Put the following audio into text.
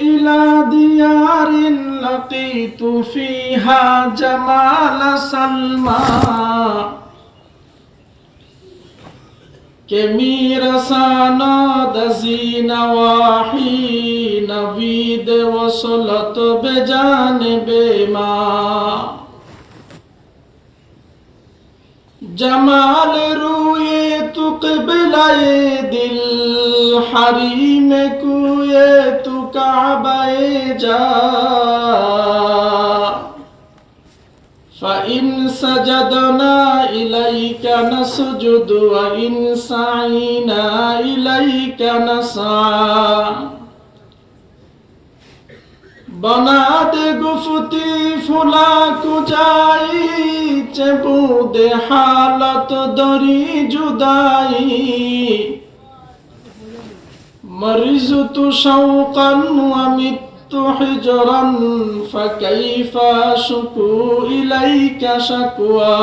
إلى ديار لقيت فيها جمال سلمى که میرساند زی نواحی نوید وصلت بجانب ما جمال روی تو قبلہ دل हरी में कुए तू काबे जा فإن سجدنا إليك نسجد وإن سعينا إليك نسعى বনাতে গুফতি ফুলা কুচাই চেবুদে হালত দরি জুদাই مرزت شوقا ومت حجرا فكيف أشكو إليك شكوى